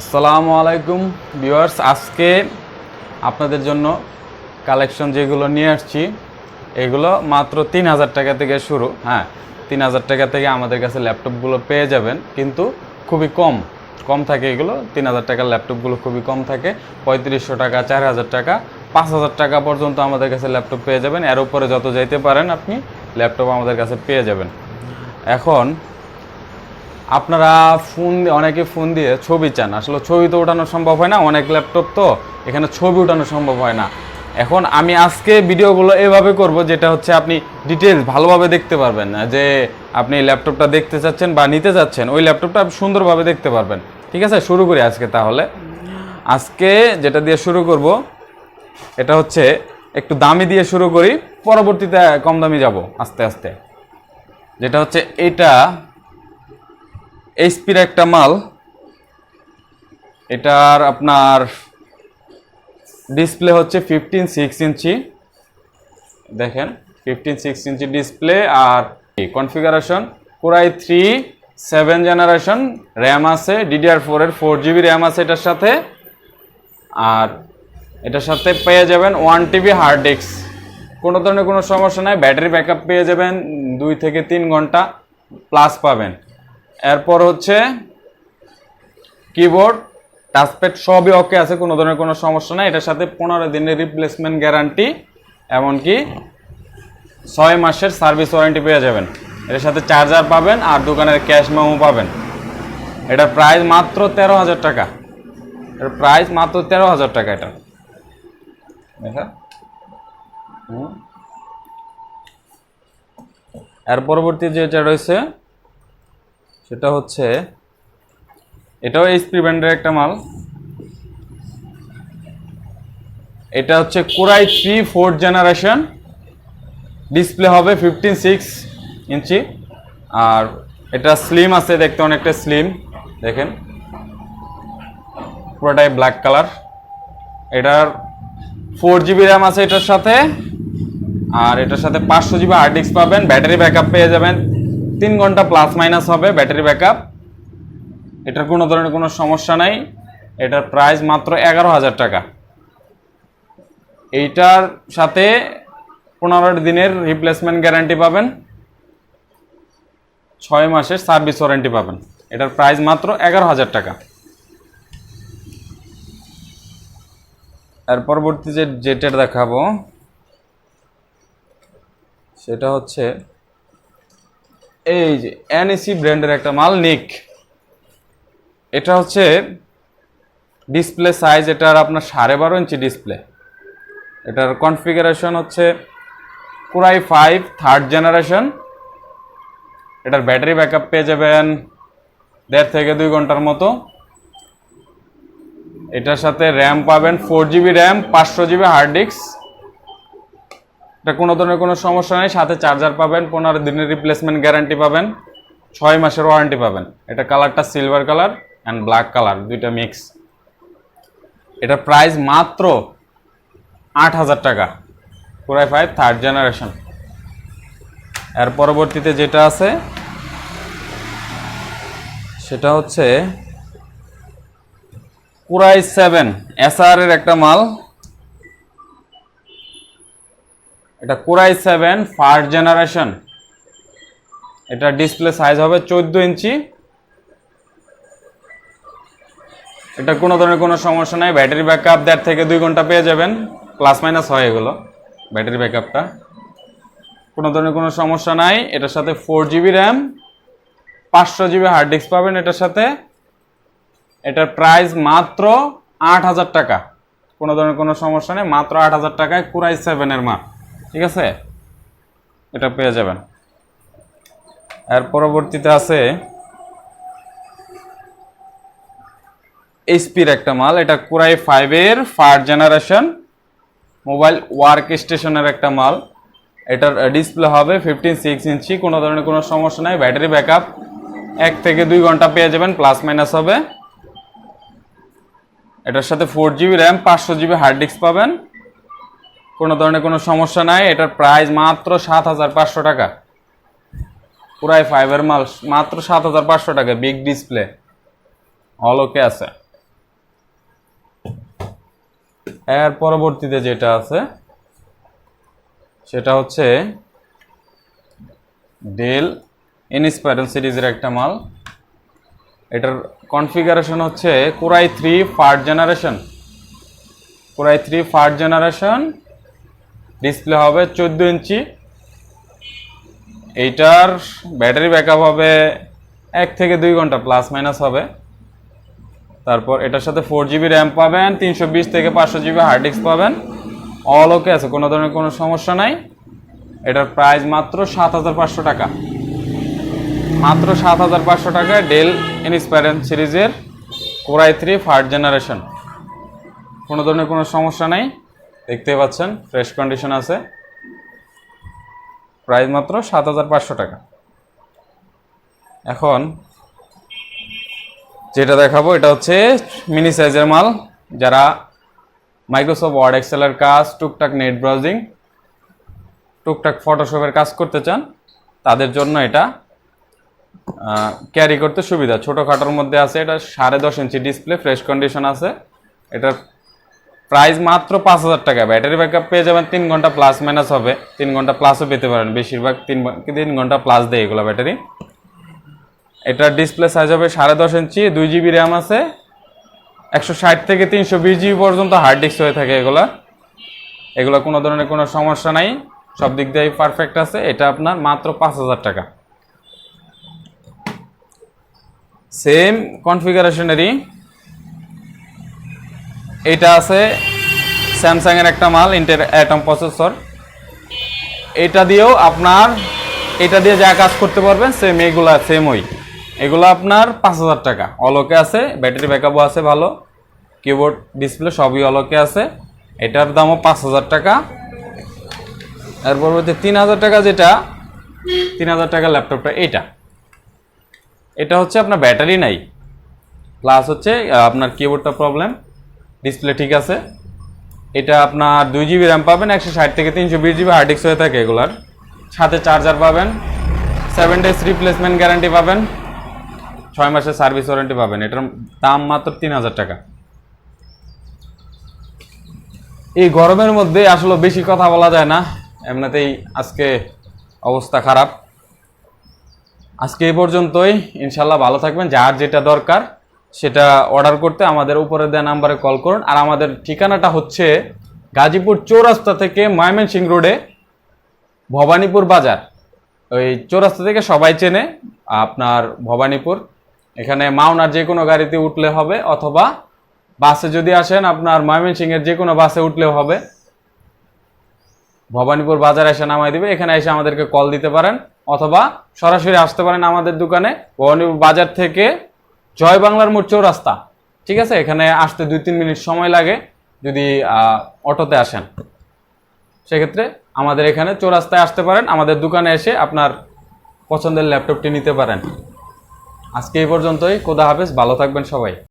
আসসালামু আলাইকুম, ভিউয়ার্স। আজকে আপনাদের জন্য কালেকশন যেগুলো নিয়ে আসছি, এগুলো মাত্র তিন হাজার টাকা থেকে শুরু। হ্যাঁ তিন হাজার টাকা থেকে আমাদের কাছে ল্যাপটপগুলো পেয়ে যাবেন, কিন্তু খুবই কম কম থাকে এগুলো। তিন হাজার টাকার ল্যাপটপগুলো খুবই কম থাকে, পঁয়ত্রিশশো টাকা, চার হাজার টাকা, পাঁচ হাজার টাকা পর্যন্ত আমাদের কাছে ল্যাপটপ পেয়ে যাবেন। এর উপরে যত যাইতে পারেন আপনি, ল্যাপটপ আমাদের কাছে পেয়ে যাবেন। এখন আপনারা ফোন অনেকে ফোন দিয়ে ছবি চান। আসলে ছবি তো ওঠানো সম্ভব হয় না, অনেক ল্যাপটপ তো, এখানে ছবি ওঠানো সম্ভব হয় না। এখন আমি আজকে ভিডিওগুলো এভাবে করব, যেটা হচ্ছে আপনি ডিটেলস ভালোভাবে দেখতে পারবেন না, যে আপনি ল্যাপটপটা দেখতে চাচ্ছেন বা নিতে চাচ্ছেন, ওই ল্যাপটপটা আপনি সুন্দরভাবে দেখতে পারবেন। ঠিক আছে? শুরু করি আজকে তাহলে। আজকে যেটা দিয়ে শুরু করব, এটা হচ্ছে একটু দামি দিয়ে শুরু করি, পরবর্তীতে কম দামি যাব, আস্তে আস্তে। যেটা হচ্ছে এটা এইচপির একটা মাল। এটার আপনার ডিসপ্লে হচ্ছে ফিফটিন সিক্স ইঞ্চি। দেখেন fifteen six inch display R configuration core i three seven generation RAM আছে ডিডিআর ফোরের ফোর জিবি র্যাম আছে এটার সাথে। আর এটার সাথে পেয়ে যাবেন ওয়ান টিবি হার্ড ডিস্ক কোনো ধরনের কোনো সমস্যা নাই, ব্যাটারি ব্যাকআপ পেয়ে যাবেন, দুই থেকে তিন ঘণ্টা প্লাস পাবেন। এরপর হচ্ছে কিবোর্ড টাচপ্যাড সবই ওকে আছে, কোনো ধরনের কোনো সমস্যা নাই। এটার সাথে পনেরো দিনের রিপ্লেসমেন্ট গ্যারান্টি এমনকি ছয় মাসের সার্ভিস ওয়ারেন্টি পেয়ে যাবেন। এটার সাথে চার্জার পাবেন আর দোকানের ক্যাশ মেমো পাবেন। এটার প্রাইস মাত্র তেরো হাজার টাকা। এর প্রাইস মাত্র তেরো হাজার টাকা এটা। এর পরবর্তী যেটা রয়েছে সেটা হচ্ছে, এটাও এইচপি ব্র্যান্ডের একটা মাল। এটা হচ্ছে core i three fourth generation display হবে ফিফটিন সিক্স ইঞ্চি। আর এটা স্লিম আছে, দেখতে অনেকটা স্লিম দেখেন। পুরোটাই ব্ল্যাক কালার এটার ফোর জিবি র্যাম আছে এটার সাথে। আর এটার সাথে পাঁচশো জিবি হার্ড ডিস্ক পাবেন ব্যাটারি ব্যাকআপ পেয়ে যাবেন। তিন ঘণ্টা প্লাস মাইনাস হবে ব্যাটারি ব্যাকআপ এটার কোনো ধরনের কোনো সমস্যা নাই। এটার প্রাইস মাত্র এগারো হাজার টাকা। এইটার সাথে পনেরো দিনের রিপ্লেসমেন্ট গ্যারান্টি পাবেন। ছয় মাসের সার্ভিস ওয়ারেন্টি পাবেন। এটার প্রাইস মাত্র এগারো হাজার টাকা। এর পরবর্তী যে যেটা দেখাবো, সেটা হচ্ছে এই যে এনএসি ব্র্যান্ডের একটা মাল নিক এটা হচ্ছে ডিসপ্লে সাইজ এটার আপনার সাড়ে বারো ইঞ্চি ডিসপ্লে এটার কনফিগারেশন হচ্ছে core i five third generation এটার ব্যাটারি ব্যাকআপ পেয়ে যাবেন দেড় থেকে দুই ঘণ্টার মতো। এটার সাথে র্যাম পাবেন ফোর জিবি র্যাম পাঁচশো জিবি হার্ড ডিস্ক এটা কোনো ধরনের কোনো সমস্যা নেই। সাথে চার্জার পাবেন, পনেরো দিনের রিপ্লেসমেন্ট গ্যারান্টি পাবেন, ছয় মাসের ওয়ারেন্টি পাবেন। এটা কালারটা silver colour and black colour দুইটা মিক্স এটা প্রাইস মাত্র আট হাজার টাকা। পুরাই ফাইভ থার্ড জেনারেশন এর পরবর্তীতে যেটা আছে, সেটা হচ্ছে কুরাই সেভেন এসআর এর একটা মাল। এটা core i seven first generation. এটা ডিসপ্লে সাইজ হবে চোদ্দ ইঞ্চি। এটা কোনো ধরনের কোনো সমস্যা নাই। ব্যাটারি ব্যাকআপ দেড় থেকে দুই ঘণ্টা পেয়ে যাবেন। প্লাস মাইনাস হয় এগুলো, ব্যাটারি ব্যাকআপটা। কোনো ধরনের কোনো সমস্যা নাই। এটার সাথে ফোর জিবি র্যাম পাঁচশো জিবি হার্ড ডিস্ক পাবেন এটার সাথে। এটার প্রাইস মাত্র আট হাজার টাকা। কোনো ধরনের কোনো সমস্যা নেই। মাত্র আট হাজার টাকায় কুরাই সেভেনের মাল। ঠিক আছে? এটা পেয়ে যাবেন। এর পরবর্তীতে আছে এইচপির একটা মাল। এটা কুরাই ফাইভের ফার্স্ট জেনারেশন মোবাইল ওয়ার্ক স্টেশনের একটা মাল। এটার ডিসপ্লে হবে ফিফটিন সিক্স ইঞ্চি কোনো ধরনের কোনো সমস্যা নাই। ব্যাটারি ব্যাকআপ এক থেকে দুই ঘণ্টা পেয়ে যাবেন প্লাস মাইনাস হবে। এটার সাথে ফোর জিবি র্যাম পাঁচশো জিবি হার্ড ডিস্ক পাবেন। কোনো ধরনের কোনো সমস্যা নাই। এটার প্রাইস মাত্র সাত হাজার পাঁচশো টাকা। পুরাই ফাইবার মাল, মাত্র সাত হাজার পাঁচশো টাকা বিগ ডিসপ্লে অল ওকে আছে। এর পরবর্তীতে যেটা আছে, সেটা হচ্ছে ডেল ইনস্পাইরন সিরিজের একটা মাল। এটার কনফিগারেশন হচ্ছে core i three first generation core i three first generation display হবে চোদ্দ ইঞ্চি। এইটার ব্যাটারি ব্যাকআপ হবে এক থেকে দুই ঘণ্টা প্লাস মাইনাস হবে। তারপর এটার সাথে ফোর জিবি র্যাম পাবেন, তিনশো বিশ থেকে পাঁচশো জিবি হার্ড ডিস্ক পাবেন। অল ওকে আছে, কোনো ধরনের কোনো সমস্যা নাই। এটার প্রাইস মাত্র সাত হাজার পাঁচশো টাকা। মাত্র সাত হাজার পাঁচশো টাকায় ডেল ইনস্পাইরেন সিরিজের কোরাই থ্রি ফার্ট জেনারেশন কোনো ধরনের কোনো সমস্যা নাই। দেখতেই পাচ্ছেন ফ্রেশ কন্ডিশন আছে। প্রাইস মাত্র সাত হাজার পাঁচশো টাকা। এখন যেটা দেখাবো, এটা হচ্ছে মিনি সাইজের মাল। যারা মাইক্রোসফট ওয়ার্ড এক্সেলের কাজ, টুকটাক নেট ব্রাউজিং টুকটাক ফটোশপের কাজ করতে চান, তাদের জন্য এটা ক্যারি করতে সুবিধা। ছোটোখাটোর মধ্যে আছে, এটা সাড়ে দশ ইঞ্চি ডিসপ্লে ফ্রেশ কন্ডিশন আছে। এটার প্রাইস মাত্র পাঁচ হাজার টাকা। ব্যাটারি ব্যাকআপ পেয়ে যাবেন তিন ঘণ্টা প্লাস মাইনাস হবে। তিন ঘণ্টা প্লাসও পেতে পারেন। বেশিরভাগ তিন তিন ঘণ্টা প্লাস দেয় এগুলো ব্যাটারি। এটার ডিসপ্লে সাইজ হবে সাড়ে দশ ইঞ্চি দুই জিবি র্যাম আছে। একশো ষাট থেকে তিনশো বিশ জিবি পর্যন্ত হার্ড ডিস্ক হয়ে থাকে এগুলা। এগুলো কোনো ধরনের কোনো সমস্যা নাই। সব দিক দিয়ে পারফেক্ট আছে। এটা আপনার মাত্র পাঁচ হাজার টাকা। সেম কনফিগারেশনেরই এটা আছে স্যামসাংয়ের একটা মাল ইন্টের অ্যাটম প্রসেসর এটা দিয়েও আপনার, এটা দিয়ে যা কাজ করতে পারবেন সেম এগুলা সেম ওই। এগুলো আপনার পাঁচ হাজার টাকা। অলোকে আছে ব্যাটারি ব্যাকআপও আছে ভালো। কিবোর্ড ডিসপ্লে সবই অলোকে আছে। এটার দামও পাঁচ হাজার টাকা। এর পরবর্তী তিন হাজার টাকা যেটা, তিন হাজার টাকা ল্যাপটপটা এটা। এটা হচ্ছে আপনার ব্যাটারি নাই। প্লাস হচ্ছে আপনার কিবোর্ডটা প্রবলেম ডিসপ্লে ঠিক আছে। এটা আপনার দুই জিবি র্যাম পাবেন, একশো ষাট থেকে তিনশো বিশ জিবি হার্ড ডিস্ক হয়ে থাকে এগুলার। সাথে চার্জার পাবেন সেভেন ডেজ রিপ্লেসমেন্ট গ্যারান্টি পাবেন, ছয় মাসের সার্ভিস ওয়ারেন্টি পাবেন। এটার দাম মাত্র তিন হাজার টাকা। এই গরমের মধ্যে আসলে বেশি কথা বলা যায় না, এমনিতেই আজকে অবস্থা খারাপ। আজকে এই পর্যন্তই, ইনশাল্লাহ ভালো থাকবেন, যার যেটা দরকার সেটা অর্ডার করতে আমাদের উপরে দেওয়া নাম্বারে কল করুন। আর আমাদের ঠিকানাটা হচ্ছে গাজীপুর চৌরাস্তা থেকে ময়মনসিংহ রোডে ভবানীপুর বাজার। ওই চৌরাস্তা থেকে সবাই চেনে আপনার ভবানীপুর। এখানে মাওনার যে কোনো গাড়িতে উঠলে হবে অথবা বাসে যদি আসেন আপনার ময়মনসিংহের যে কোনো বাসে উঠলেও হবে। ভবানীপুর বাজার এসে নামাই দিবে। এখানে এসে আমাদেরকে কল দিতে পারেন অথবা সরাসরি আসতে পারেন আমাদের দোকানে। ভবানীপুর বাজার থেকে জয় বাংলার মোট চৌরাস্তা। ঠিক আছে? এখানে আসতে দুই তিন মিনিট সময় লাগে, যদি অটোতে আসেন। সেক্ষেত্রে আমাদের এখানে চৌরাস্তায় আসতে পারেন। আমাদের দোকানে এসে আপনার পছন্দের ল্যাপটপটি নিতে পারেন। আজকে এই পর্যন্তই। কোদা হাফেজ। ভালো থাকবেন সবাই।